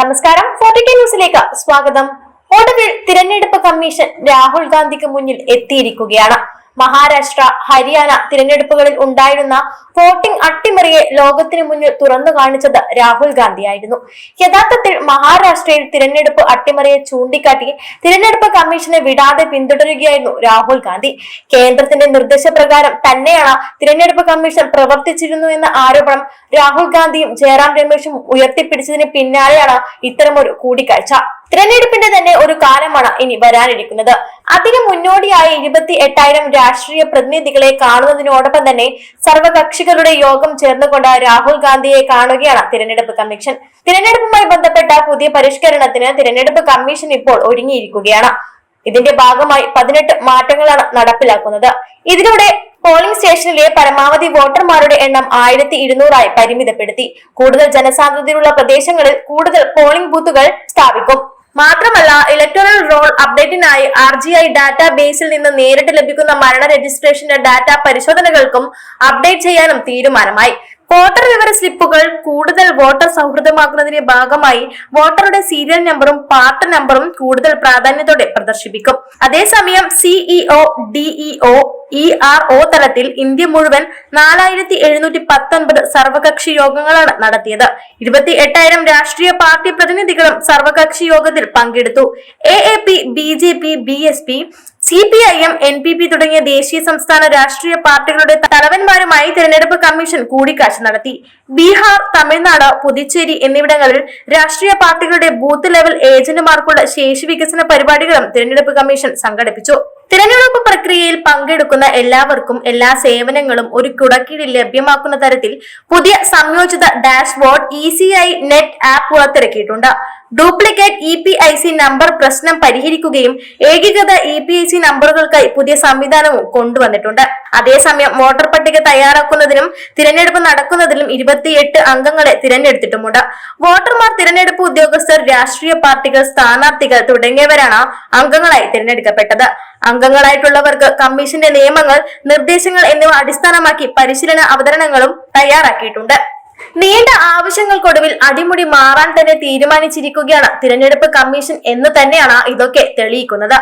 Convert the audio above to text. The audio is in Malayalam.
നമസ്കാരം. ഫോർട്ടി ന്യൂസിലേക്ക് സ്വാഗതം. ഒടുവിൽ തിരഞ്ഞെടുപ്പ് കമ്മീഷൻ രാഹുൽ ഗാന്ധിക്ക് മുന്നിൽ എത്തിയിരിക്കുകയാണ്. മഹാരാഷ്ട്ര ഹരിയാന തിരഞ്ഞെടുപ്പുകളിൽ ഉണ്ടായിരുന്ന വോട്ടിംഗ് അട്ടിമറിയെ ലോകത്തിന് മുന്നിൽ തുറന്നു കാണിച്ചത് രാഹുൽ ഗാന്ധിയായിരുന്നു. യഥാർത്ഥത്തിൽ മഹാരാഷ്ട്രയിൽ തിരഞ്ഞെടുപ്പ് അട്ടിമറിയെ ചൂണ്ടിക്കാട്ടി തിരഞ്ഞെടുപ്പ് കമ്മീഷനെ വിടാതെ പിന്തുടരുകയായിരുന്നു രാഹുൽ ഗാന്ധി. കേന്ദ്രത്തിന്റെ നിർദ്ദേശപ്രകാരം തന്നെയാണ് തിരഞ്ഞെടുപ്പ് കമ്മീഷൻ പ്രവർത്തിച്ചിരുന്നു എന്ന ആരോപണം രാഹുൽ ഗാന്ധിയും ജയറാം രമേശും ഉയർത്തിപ്പിടിച്ചതിന് പിന്നാലെയാണ് ഇത്തരമൊരു കൂടിക്കാഴ്ച. തിരഞ്ഞെടുപ്പിന്റെ തന്നെ ഒരു കാലമാണ് ഇനി വരാനിരിക്കുന്നത്. അതിന് മുന്നോടിയായി ഇരുപത്തി എട്ടായിരം രാഷ്ട്രീയ പ്രതിനിധികളെ കാണുന്നതിനോടൊപ്പം തന്നെ സർവകക്ഷികളുടെ യോഗം ചേർന്നുകൊണ്ട് രാഹുൽ ഗാന്ധിയെ കാണുകയാണ് തിരഞ്ഞെടുപ്പ് കമ്മീഷൻ. തിരഞ്ഞെടുപ്പുമായി ബന്ധപ്പെട്ട പുതിയ പരിഷ്കരണത്തിന് തിരഞ്ഞെടുപ്പ് കമ്മീഷൻ ഇപ്പോൾ ഒരുങ്ങിയിരിക്കുകയാണ്. ഇതിന്റെ ഭാഗമായി പതിനെട്ട് മാറ്റങ്ങളാണ് നടപ്പിലാക്കുന്നത്. ഇതിലൂടെ പോളിംഗ് സ്റ്റേഷനിലെ പരമാവധി വോട്ടർമാരുടെ എണ്ണം ആയിരത്തി ഇരുന്നൂറായി പരിമിതപ്പെടുത്തി. കൂടുതൽ ജനസാന്ദ്രതയുള്ള പ്രദേശങ്ങളിൽ കൂടുതൽ പോളിംഗ് ബൂത്തുകൾ സ്ഥാപിക്കും. മാത്രമല്ല ഇലക്ടറൽ റോൾ അപ്ഡേറ്റിനായി ആർ ജി ഐ ഡാറ്റാ ബേസിൽ നിന്ന് നേരിട്ട് ലഭിക്കുന്ന മരണ രജിസ്ട്രേഷന്റെ ഡാറ്റ പരിശോധനകൾക്കും അപ്ഡേറ്റ് ചെയ്യാനും തീരുമാനമായി. വോട്ടർ വിവര സ്ലിപ്പുകൾ കൂടുതൽ വോട്ടർ സൗഹൃദമാക്കുന്നതിന്റെ ഭാഗമായി വോട്ടറുടെ സീരിയൽ നമ്പറും പാർട്ട് നമ്പറും കൂടുതൽ പ്രാധാന്യത്തോടെ പ്രദർശിപ്പിക്കും. അതേസമയം CEO DEO E R O തലത്തിൽ ഇന്ത്യ മുഴുവൻ നാലായിരത്തി എഴുന്നൂറ്റി പത്തൊൻപത് സർവകക്ഷി യോഗങ്ങളാണ് നടത്തിയത്. ഇരുപത്തി എട്ടായിരം രാഷ്ട്രീയ പാർട്ടി പ്രതിനിധികളും സർവകക്ഷി യോഗത്തിൽ പങ്കെടുത്തു. A A P B J P B S P C P I M N P P തുടങ്ങിയ ദേശീയ സംസ്ഥാന രാഷ്ട്രീയ പാർട്ടികളുടെ തലവന്മാരുമായി തെരഞ്ഞെടുപ്പ് കമ്മീഷൻ കൂടിക്കാഴ്ച നടത്തി. ബീഹാർ തമിഴ്നാട് പുതുച്ചേരി എന്നിവിടങ്ങളിൽ രാഷ്ട്രീയ പാർട്ടികളുടെ ബൂത്ത് ലെവൽ ഏജന്റുമാർക്കുള്ള ശേഷി വികസന പരിപാടികളും തെരഞ്ഞെടുപ്പ് കമ്മീഷൻ സംഘടിപ്പിച്ചു. തിരഞ്ഞെടുപ്പ് പ്രക്രിയയിൽ പങ്കെടുക്കുന്ന എല്ലാവർക്കും എല്ലാ സേവനങ്ങളും ഒരു കുടക്കീഴിൽ ലഭ്യമാക്കുന്ന തരത്തിൽ പുതിയ സംയോജിത dashboard E C I net app പുറത്തിറക്കിയിട്ടുണ്ട്. Duplicate E P I C number പ്രശ്നം പരിഹരിക്കുകയും ഏകീകൃത ഇ പി ഐ സി നമ്പറുകൾക്കായി പുതിയ സംവിധാനവും കൊണ്ടുവന്നിട്ടുണ്ട്. അതേസമയം വോട്ടർ പട്ടിക തയ്യാറാക്കുന്നതിനും തിരഞ്ഞെടുപ്പ് നടക്കുന്നതിലും ഇരുപത്തിയെട്ട് അംഗങ്ങളെ തിരഞ്ഞെടുത്തിട്ടുമുണ്ട്. വോട്ടർമാർ തിരഞ്ഞെടുപ്പ് ഉദ്യോഗസ്ഥർ രാഷ്ട്രീയ പാർട്ടികൾ സ്ഥാനാർത്ഥികൾ തുടങ്ങിയവരാണ് അംഗങ്ങളായി തിരഞ്ഞെടുക്കപ്പെട്ടത്. അംഗങ്ങളായിട്ടുള്ളവർക്ക് കമ്മീഷന്റെ നിയമങ്ങൾ നിർദ്ദേശങ്ങൾ എന്നിവ അടിസ്ഥാനമാക്കി പരിശീലന അവതരണങ്ങളും തയ്യാറാക്കിയിട്ടുണ്ട്. നീണ്ട ആവശ്യങ്ങൾക്കൊടുവിൽ അടിമുടി മാറാൻ തന്നെ തീരുമാനിച്ചിരിക്കുകയാണ് തിരഞ്ഞെടുപ്പ് കമ്മീഷൻ എന്ന് തന്നെയാണ് ഇതൊക്കെ തെളിയിക്കുന്നത്.